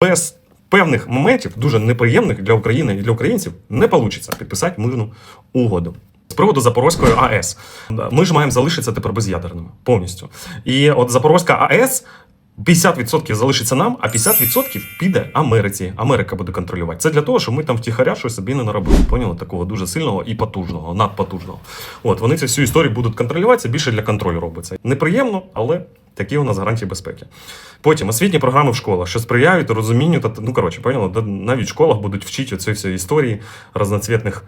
без певних моментів, дуже неприємних для України і для українців, не вийде підписати мирну угоду. З приводу Запорозької АЕС. Ми ж маємо залишитися тепер без'ядерними повністю. І от Запорозька АЕС 50% залишиться нам, а 50% піде Америці. Америка буде контролювати. Це для того, щоб ми там втіхаря щось собі не наробили. Поняли? Такого дуже сильного і потужного, надпотужного. От вони цю всю історію будуть контролювати. Це більше для контролю робиться. Неприємно, але такі у нас гарантії безпеки. Потім освітні програми в школах, що сприяють розумінню та ну коротше, поняли, навіть в школах будуть вчити цієї всієї історії разноцвітних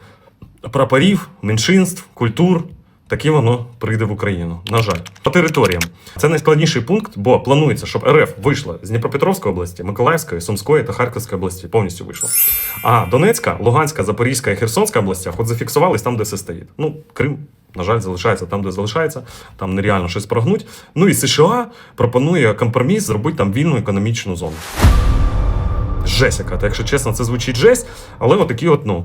прапорів, меншинств, культур. Таке воно прийде в Україну. На жаль, по територіям це найскладніший пункт, бо планується, щоб РФ вийшла з Дніпропетровської області, Миколаївської, Сумської та Харківської області. Повністю вийшла. А Донецька, Луганська, Запорізька і Херсонська областях от зафіксувались там, де все стоїть. Ну, Крим, на жаль, залишається там, де залишається, там нереально щось прогнуть. Ну і США пропонує компроміс зробити там вільну економічну зону. Жесть яка, та якщо чесно, це звучить жесть, але отакі от, ну,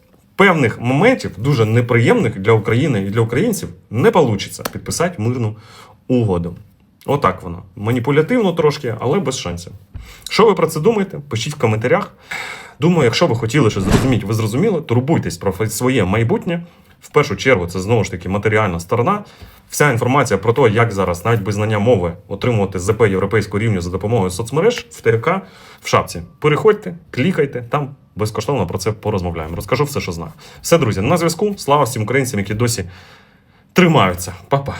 певних моментів, дуже неприємних для України і для українців, не вийде підписати мирну угоду. Отак воно. Маніпулятивно трошки, але без шансів. Що ви про це думаєте? Пишіть в коментарях. Думаю, якщо ви хотіли щось зрозуміти, ви зрозуміли, турбуйтесь про своє майбутнє. В першу чергу, це знову ж таки матеріальна сторона. Вся інформація про те, як зараз, навіть без знання мови, отримувати ЗП європейського рівня за допомогою соцмереж в ТГК в шапці. Переходьте, клікайте, там безкоштовно про це порозмовляємо. Розкажу все, що знаю. Все, друзі, на зв'язку. Слава всім українцям, які досі тримаються. Па-па.